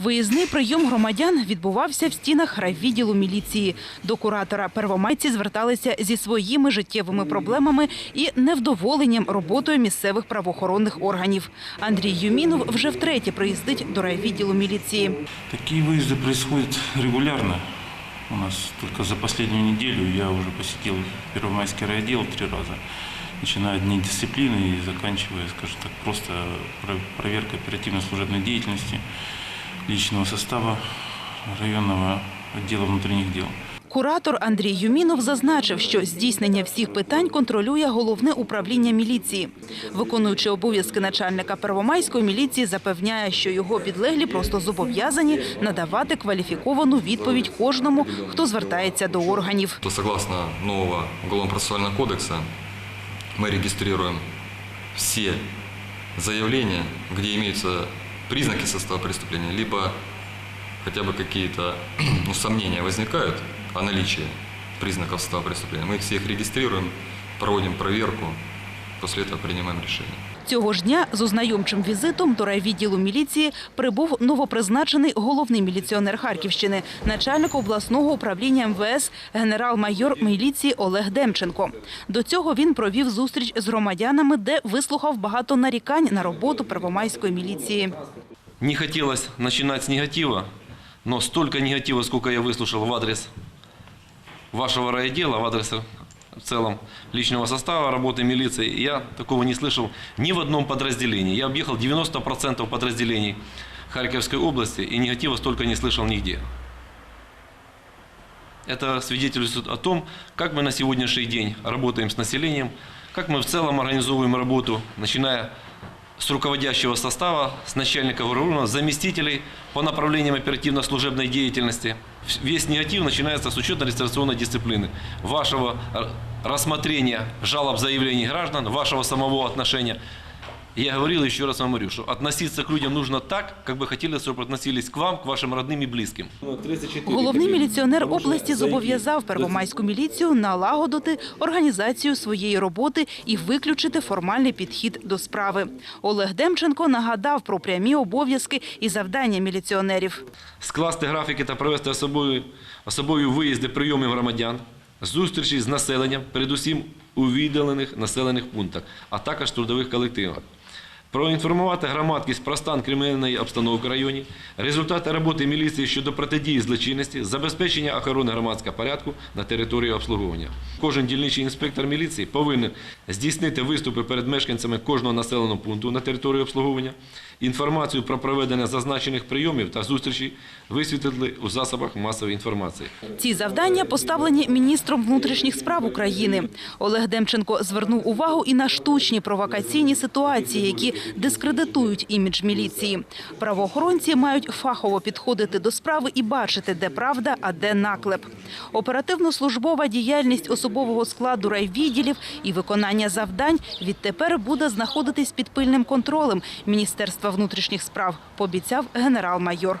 Виїзний прийом громадян відбувався в стінах райвідділу міліції. До куратора первомайці зверталися зі своїми життєвими проблемами і невдоволенням роботою місцевих правоохоронних органів. Андрій Юмінов вже втретє приїздить до райвідділу міліції. Такие выезды происходят регулярно. У нас только за последнюю неделю я уже посетил Первомайский райотдел три раза, начиная от дней дисциплины и заканчивая, скажем так, просто про- проверкой оперативно-служебной деятельности личного состава районного отдела внутренних дел. Куратор Андрій Юмінов зазначив, що здійснення всіх питань контролює головне управління міліції. Виконуючи обов'язки начальника Первомайської міліції, запевняє, що його підлеглі просто зобов'язані надавати кваліфіковану відповідь кожному, хто звертається до органів. то согласно нового Уголовно-процессуального кодекса мы регистрируем все заявления, где имеются признаки состава преступления, либо хотя бы какие-то ну, сомнения возникают о наличии признаков состава преступления. Мы их всех регистрируем, проводим проверку, после этого принимаем решение. Цього ж дня з ознайомчим візитом до райвідділу міліції прибув новопризначений головний міліціонер Харківщини, начальник обласного управління МВС генерал-майор міліції Олег Демченко. До цього він провів зустріч з громадянами, де вислухав багато нарікань на роботу первомайської міліції. Не хотелось начинать с негатива, но столько негатива, сколько я выслушал в адрес вашего райотдела, в адрес в целом личного состава работы милиции, я такого не слышал ни в одном подразделении. Я объехал 90% подразделений Харьковской области и негатива столько не слышал нигде. Это свидетельствует о том, как мы на сегодняшний день работаем с населением, как мы в целом организовываем работу, начиная с руководящего состава, с начальника ГРУ, заместителей по направлениям оперативно-служебной деятельности. Весь негатив начинается с учетно-регистрационной дисциплины, вашего э, рассмотрения жалоб заявлений граждан, вашего самого отношения. Я говорил, еще раз вам говорю, что относиться к людям нужно так, как бы хотели, чтобы относились к вам, к вашим родным и близким. Головний міліціонер області зобов'язав первомайську міліцію налагодити організацію своєї роботи і виключити формальний підхід до справи. Олег Демченко нагадав про прямі обов'язки і завдання міліціонерів. скласти графіки та провести особою, особою виїзди прийомів громадян, зустрічі з населенням, передусім у віддалених населених пунктах, а також трудових колективах. Проінформувати громадськість про стан кримінальної обстановки в районі, результати роботи міліції щодо протидії злочинності, забезпечення охорони громадського порядку на території обслуговування. Кожен дільничий інспектор міліції повинен здійснити виступи перед мешканцями кожного населеного пункту на території обслуговування, інформацію про проведення зазначених прийомів та зустрічей висвітлити у засобах масової інформації. Ці завдання поставлені міністром внутрішніх справ України. Олег Демченко звернув увагу і на штучні провокаційні ситуації, які дискредитують імідж міліції. Правоохоронці мають фахово підходити до справи і бачити, де правда, а де наклеп. Оперативно-службова діяльність особового складу райвідділів і виконання завдань відтепер буде знаходитись під пильним контролем Міністерства внутрішніх справ, пообіцяв генерал-майор.